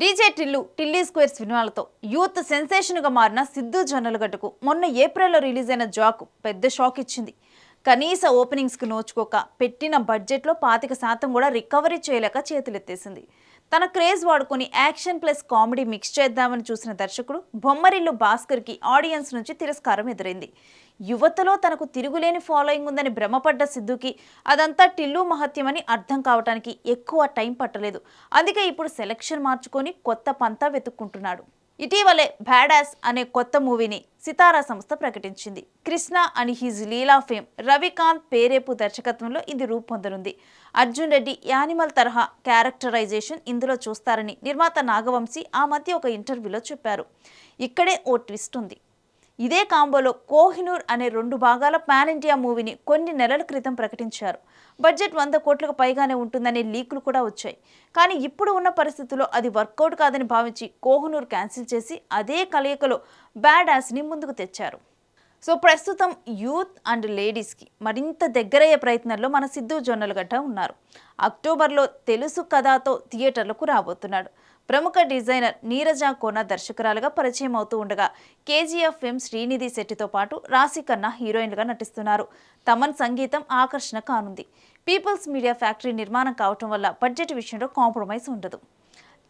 DJ Tillu Tillu square సినిమాలతో youth సెన్సేషన్గా మారిన సిద్ధు జొన్నలగడ్డకు మొన్న ఏప్రిల్లో రిలీజ్ అయిన జాక్ పెద్ద షాక్ ఇచ్చింది. కనీస ఓపెనింగ్స్కి నోచుకోక పెట్టిన బడ్జెట్లో పాతిక శాతం కూడా రికవరీ చేయలేక చేతులెత్తేసింది. తన క్రేజ్ వాడుకొని యాక్షన్ ప్లస్ కామెడీ మిక్స్ చేద్దామని చూసిన దర్శకుడు బొమ్మరిల్లు భాస్కర్కి ఆడియన్స్ నుంచి తిరస్కారం ఎదురైంది. యువతలో తనకు తిరుగులేని ఫాలోయింగ్ ఉందని భ్రమపడ్డ సిద్ధుకి అదంతా టిల్లు మహత్యమని అర్థం కావటానికి ఎక్కువ టైం పట్టలేదు. అందుకే ఇప్పుడు సెలక్షన్ మార్చుకొని కొత్త పంతా వెతుక్కుంటున్నాడు. ఇటీవలే బ్యాడాస్ అనే కొత్త మూవీని సితారా సంస్థ ప్రకటించింది. Krishna and his Leela fame Ravikanth Perepu దర్శకత్వంలో ఇది రూపొందనుంది. అర్జున్ రెడ్డి యానిమల్ తరహా క్యారెక్టరైజేషన్ ఇందులో చూస్తారని నిర్మాత నాగవంశీ ఆ మధ్య ఒక ఇంటర్వ్యూలో చెప్పారు. ఇక్కడే ఓ ట్విస్ట్ ఉంది. ఇదే కాంబోలో కోహినూర్ అనే రెండు భాగాల పాన్ ఇండియా మూవీని కొన్ని నెలల క్రితం ప్రకటించారు. బడ్జెట్ వంద కోట్లకు పైగానే ఉంటుందనే లీకులు కూడా వచ్చాయి. కానీ ఇప్పుడు ఉన్న పరిస్థితుల్లో అది వర్కౌట్ కాదని భావించి కోహినూర్ క్యాన్సిల్ చేసి అదే కలయికలో బ్యాడ్ యాస్ని ముందుకు తెచ్చారు. సో ప్రస్తుతం యూత్ అండ్ లేడీస్కి మరింత దగ్గరయ్యే ప్రయత్నంలో మన సిద్ధు జొన్నలగడ్డ ఉన్నారు. అక్టోబర్లో తెలుసు కథతో థియేటర్లకు రాబోతున్నాడు. ప్రముఖ డిజైనర్ నీరజ కోన దర్శకురాలుగా పరిచయం అవుతూ ఉండగా కేజీఎఫ్ ఫిల్మ్ శ్రీనిధి శెట్టితో పాటు రాశి కన్నా హీరోయిన్లుగా నటిస్తున్నారు. తమన్ సంగీతం ఆకర్షణ కానుంది. పీపుల్స్ మీడియా ఫ్యాక్టరీ నిర్మాణం కావటం వల్ల బడ్జెట్ విషయంలో కాంప్రమైజ్ ఉండదు.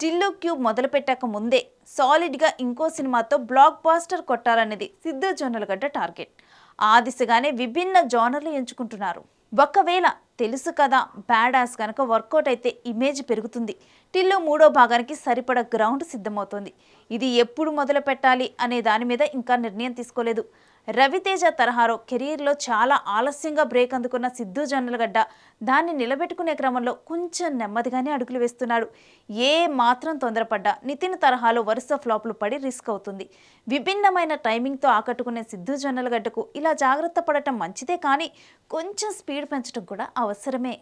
టిల్లు క్యూబ్ మొదలుపెట్టాక ముందే సాలిడ్గా ఇంకో సినిమాతో బ్లాక్ బాస్టర్ కొట్టాలనేది సిద్ధు జొన్నలగడ్డ టార్గెట్. ఆ దిశగానే విభిన్న జోనర్లు ఎంచుకుంటున్నారు. ఒకవేళ తెలుసు కదా బ్యాడ్ యాస్ కనుక వర్కౌట్ అయితే ఇమేజ్ పెరుగుతుంది. టిల్లు మూడో భాగానికి సరిపడ గ్రౌండ్ సిద్ధమవుతోంది. ఇది ఎప్పుడు మొదలు పెట్టాలి అనే దాని మీద ఇంకా నిర్ణయం తీసుకోలేదు. రవితేజ తరహాలో కెరీర్లో చాలా ఆలస్యంగా బ్రేక్ అందుకున్న సిద్ధు జొన్నలగడ్డ దాన్ని నిలబెట్టుకునే క్రమంలో కొంచెం నెమ్మదిగానే అడుగులు వేస్తున్నాడు. ఏ మాత్రం తొందరపడ్డా నితిన్ తరహాలో వరుస ఫ్లాప్లు పడి రిస్క్ అవుతుంది. విభిన్నమైన టైమింగ్తో ఆకట్టుకునే సిద్ధు జొన్నలగడ్డకు ఇలా జాగ్రత్త పడటం మంచిదే కానీ కొంచెం స్పీడ్ పెంచడం కూడా అవసరమే.